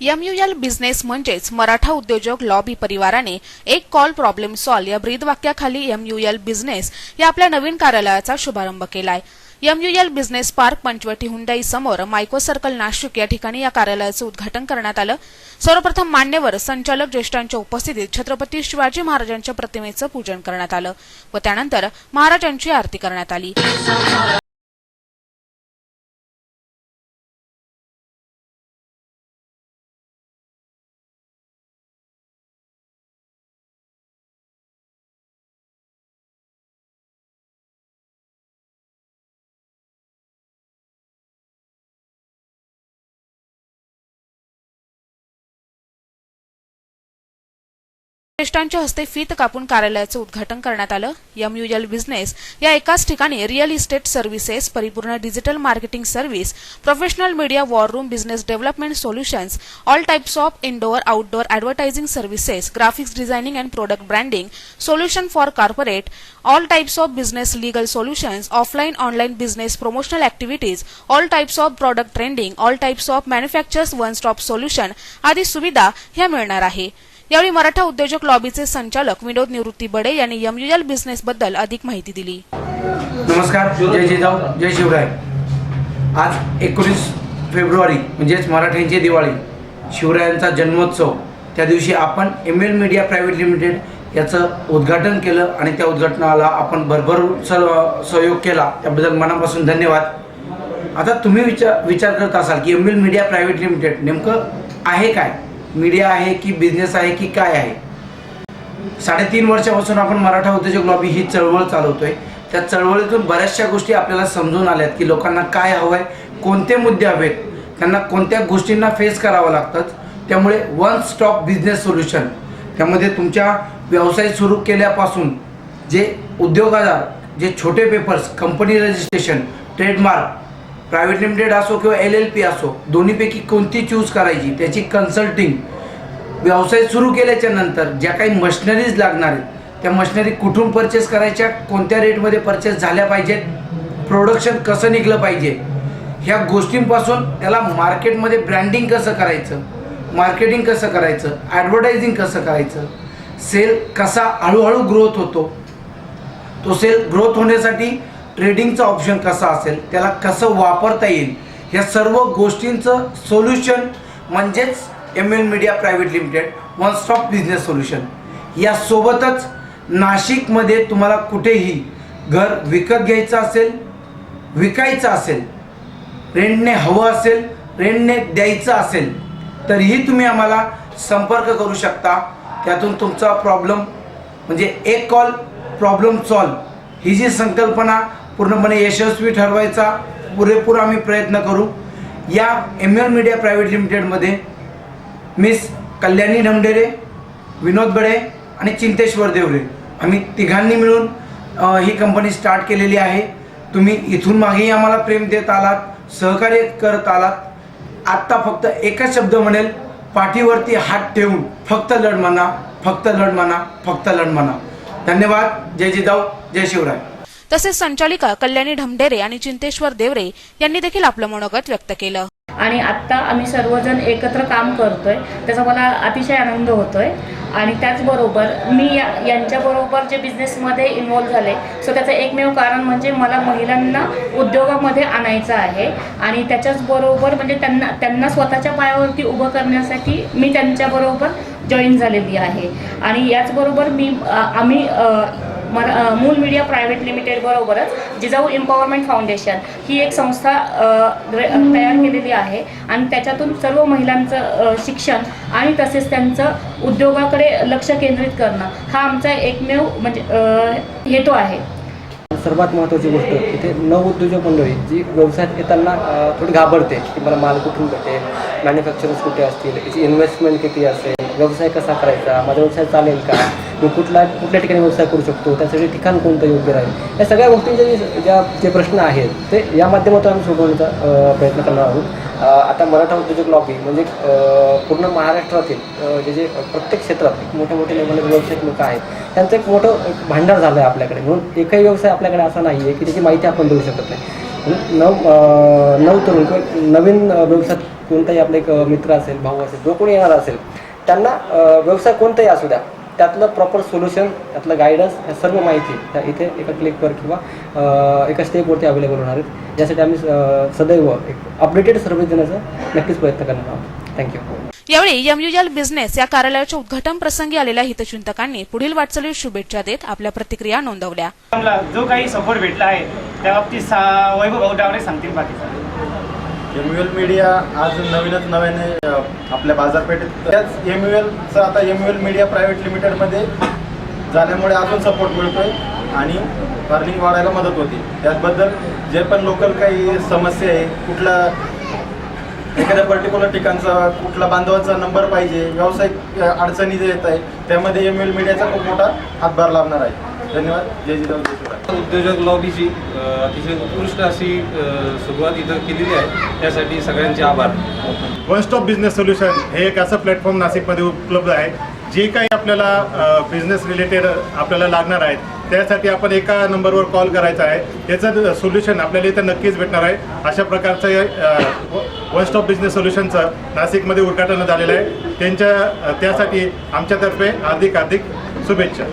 एमयूएल business म्हणजेच मराठा उद्योजक lobby परिवाराने एक कॉल प्रॉब्लेम सॉल्व या ब्रीदवाक्याखाली एमयूएल बिझनेस या आपल्या नवीन कार्यालयाचा शुभारंभ केलाय. MUL business park Panchavati Hyundai समोर मायको सर्कल नाशिक या ठिकाणी या कार्यालयाचं उद्घाटन करण्यात आलं. सर्वप्रथम मान्यवर संचालक ज्येष्ठांच्या उपस्थितीत छत्रपती शिवाजी महाराजांच्या प्रतिमेचं पूजन करण्यात आलं व त्यानंतर महाराजांची आरती करण्यात आली. ज्येष्ठांच्या हस्ते फीत कापून कार्यालयाचं उद्घाटन करण्यात आलं. एमयूएल बिझनेस या एकाच ठिकाणी रिअल इस्टेट सर्व्हिसेस परिपूर्ण digital marketing service professional media war room business development solutions all types of indoor outdoor advertising services graphics designing and product branding solution for corporate all types of business legal solutions offline online business promotional activities all types of product trending all types of manufactures one stop solution आदी सुविधा ह्या मिळणार आहे. यावेळी मराठा उद्योजक लॉबीचे संचालक विनोद निवृत्ती बडे यांनी एमयूएल business बद्दल अधिक माहिती दिली. नमस्कार जय जिजाऊ जय शिवराय. आज एकोणीस फेब्रुवारी म्हणजेच मराठ्यांची दिवाळी शिवरायांचा जन्मोत्सव. त्या दिवशी आपण M L media private limited याचं उद्घाटन केलं आणि त्या उद्घाटनाला आपण भरभर सर्व सहयोग केला. त्याबद्दल मनापासून धन्यवाद. आता तुम्ही विचार विचार करत असाल की M L media private limited नेमकं आहे काय? मीडिया आहे की बिझनेस आहे की काय आहे? साडेतीन वर्षापासून आपण मराठा उद्योजक लॉबी ही चळवळ चालवतोय. त्या चळवळीतून बऱ्याचशा गोष्टी आपल्याला समजून आल्यात की लोकांना काय हवं आहे कोणते मुद्दे हवेत त्यांना कोणत्या गोष्टींना फेस करावं लागतं. त्यामुळे वन स्टॉप बिझनेस सोल्युशन त्यामध्ये तुमच्या व्यवसाय सुरू केल्यापासून जे उद्योगदार जे छोटे papers company registration trademark private limited असो किंवा एल एल पी असो दोन्हीपैकी कोणती चूज करायची त्याची कन्सल्टिंग व्यवसाय सुरू केल्याच्यानंतर ज्या काही मशिनरीज लागणार आहेत त्या मशिनरी कुठून परचेस करायच्या कोणत्या रेटमध्ये परचेस झाल्या पाहिजेत प्रोडक्शन कसं निघलं पाहिजे ह्या गोष्टींपासून त्याला मार्केटमध्ये ब्रँडिंग कसं करायचं मार्केटिंग कसं करायचं ॲडव्हर्टायझिंग कसं करायचं सेल कसा हळूहळू ग्रोथ होतो तो सेल ग्रोथ होण्यासाठी ट्रेडिंगचा ऑप्शन कसा असेल त्याला कसं वापरता येईल ह्या सर्व गोष्टींचं सोल्युशन म्हणजेच M L media private limited one stop business solution यासोबतच नाशिकमध्ये तुम्हाला कुठेही घर विकत घ्यायचं असेल विकायचं असेल रेंटने हवं असेल रेंटने द्यायचं असेल तरीही तुम्ही आम्हाला संपर्क करू शकता. त्यातून तुमचा प्रॉब्लेम म्हणजे एक कॉल प्रॉब्लेम सॉल्व ही जी संकल्पना पूर्णपणे यशस्वी ठरवायचा पुरेपूर आम्ही प्रयत्न करू. या एम एल मीडिया प्रायव्हेट लिमिटेडमध्ये मिस कल्याणी ढमढेरे विनोद बडे आणि चिंतेश्वर देवरे. आम्ही तिघांनी मिळून ही कंपनी स्टार्ट केलेली आहे. तुम्ही इथून मागेही आम्हाला प्रेम देत आलात सहकार्य करत आलात. आत्ता फक्त एकच शब्द म्हणेल पाठीवरती हात ठेवून फक्त लढ म्हणा फक्त लढ म्हणा फक्त लढ म्हणा धन्यवाद. जय जिजाऊ जय शिवराय. तसेच संचालिका कल्याणी ढमढेरे आणि चिंतेश्वर देवरे यांनी देखील आपलं मनोगत व्यक्त केलं. आणि आत्ता आम्ही सर्वजण एकत्र काम करतोय त्याचा मला अतिशय आनंद होतोय. आणि त्याचबरोबर मी या यांच्याबरोबर जे बिझनेसमध्ये इन्व्हॉल्व झाले सो त्याचं एकमेव कारण म्हणजे मला महिलांना उद्योगामध्ये आणायचं आहे. आणि त्याच्याचबरोबर म्हणजे त्यांना त्यांना स्वतःच्या पायावरती उभं करण्यासाठी मी त्यांच्याबरोबर जॉईन झालेली आहे. आणि याचबरोबर मी आम्ही मरा मूल मीडिया प्रायव्हेट लिमिटेडबरोबरच जिजाऊ एम्पॉवरमेंट फाउंडेशन ही एक संस्था तयार केलेली आहे. आणि त्याच्यातून सर्व महिलांचं शिक्षण आणि तसेच त्यांचं उद्योगाकडे लक्ष केंद्रित करणं हा आमचा एकमेव म्हणजे हेतू आहे. सर्वात महत्त्वाची गोष्ट इथे नवउद्योजक मंडळी जी व्यवसायात येताना थोडी घाबरते की मला माल कुठून भेटेल मॅन्युफॅक्चरर्स कुठे असतील त्याची इन्व्हेस्टमेंट किती असेल व्यवसाय कसा करायचा माझा व्यवसाय चालेल का? मी कुठला कुठल्या ठिकाणी व्यवसाय करू शकतो? त्यासाठी ठिकाण कोणतं योग्य राहील? या सगळ्या गोष्टींचे जे ज्या जे प्रश्न आहेत ते या माध्यमातून आम्ही सोडवण्याचा प्रयत्न करणार आहोत. आता मराठा उद्योजक लॉबी म्हणजे पूर्ण महाराष्ट्रातील जे जे प्रत्येक क्षेत्रात मोठे मोठे लेवल व्यावसायिक लोक आहेत त्यांचं एक मोठं भांडार झालं आहे आपल्याकडे. म्हणून एकही व्यवसाय आपल्याकडे असा नाही आहे की त्याची माहिती आपण देऊ शकत नाही. नव नव तरुण किंवा नवीन व्यवसायात कोणताही आपला एक मित्र असेल भाऊ असेल जो कोणी येणार असेल त्यांना व्यवसाय कोणताही असू द्या त्यातलं प्रॉपर सोल्युशन त्यातलं गायडन्स ह्या सर्व माहिती त्या इथे एका क्लिकवर किंवा अ, एका स्टेपवरती अवेलेबल होणार आहेत. यासाठी आम्ही सदैव एक अपडेटेड सर्व्हिस देण्याचा नक्कीच प्रयत्न करणार आहोत. थँक्यू यावेळी एमयुएल बिझनेस या कार्यालयाच्या उद्घाटन प्रसंगी आलेल्या हितचिंतकांनी पुढील वाटचालीस शुभेच्छा देत आपल्या प्रतिक्रिया नोंदवल्या. जो काही सपोर्ट भेटला आहे त्या बाबतीत वैभव भाऊ डावरे सांगतील बाकीचं. एम यू एल मीडिया आज नवीनच नव्याने आपल्या बाजारपेठेत त्याच एम यू एलचं आता M U L media private लिमिटेडमध्ये झाल्यामुळे अजून सपोर्ट मिळतोय आणि अर्निंग वाढायला मदत होते. त्याचबद्दल जे पण लोकल काही समस्या आहे कुठला एखाद्या पर्टिक्युलर ठिकाणचा कुठला बांधवाचा नंबर पाहिजे व्यावसायिक अडचणी जे येत आहे त्यामध्ये एम एल मीडियाचा खूप मोठा हातभार लावणार आहे. धन्यवाद. जय जिजाऊ उद्योजक लॉबीची अतिशय उत्कृष्ट अशी सुरुवात इथं केलेली आहे. त्यासाठी सगळ्यांचे आभार. वन स्टॉप बिझनेस सोल्युशन हे एक असं प्लॅटफॉर्म नाशिकमध्ये उपलब्ध आहे. जे काही आपल्याला बिझनेस रिलेटेड आपल्याला लागणार आहेत त्यासाठी आपण एका नंबरवर कॉल करायचा आहे. त्याचं सोल्युशन आपल्याला इथं नक्कीच भेटणार आहे. अशा प्रकारचं वन स्टॉप बिझनेस सोल्युशनचं नाशिकमध्ये उद्घाटन झालेलं आहे. त्यांच्या त्यासाठी आमच्यातर्फे हार्दिक हार्दिक शुभेच्छा.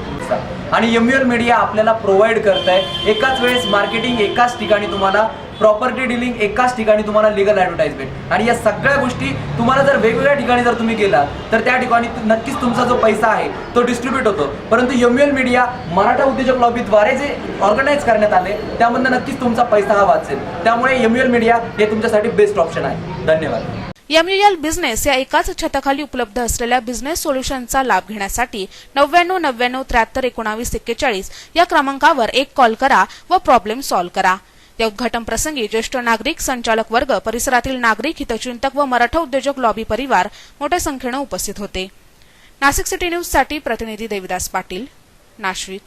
आणि एम एल मीडिया आपल्याला प्रोव्हाइड करत आहे एकाच वेळेस मार्केटिंग एकाच ठिकाणी तुम्हाला प्रॉपर्टी डिलिंग एकाच ठिकाणी तुम्हाला लिगल ॲडव्हर्टाइजमेंट आणि या सगळ्या गोष्टी तुम्हाला जर वेगवेगळ्या ठिकाणी जर तुम्ही गेलात तर त्या ठिकाणी नक्कीच तुमचा जो पैसा आहे तो डिस्ट्रीब्यूट होतो. परंतु एम एल मीडिया मराठा उद्योजक लॉबीद्वारे जे ऑर्गनाईज करण्यात आले त्यामधनं नक्कीच तुमचा पैसा हा वाचेल. त्यामुळे एम एल मीडिया हे तुमच्यासाठी बेस्ट ऑप्शन आहे. धन्यवाद. एमयूएल बिझनेस या एकाच छताखाली उपलब्ध असलेल्या बिझनेस सोल्युशनचा लाभ घेण्यासाठी नव्याण्णव नव्याण्णव त्र्याहत्तर एकोणावीस एक्केचाळीस या क्रमांकावर एक कॉल करा व प्रॉब्लेम सॉल्व्ह करा. या उद्घाटन प्रसंगी ज्येष्ठ नागरिक संचालक वर्ग परिसरातील नागरिक हितचिंतक व मराठा उद्योजक लॉबी परिवार मोठ्या संख्येनं उपस्थित होते. नाशिक सिटी न्यूजसाठी प्रतिनिधी देविदास पाटील नाशिक.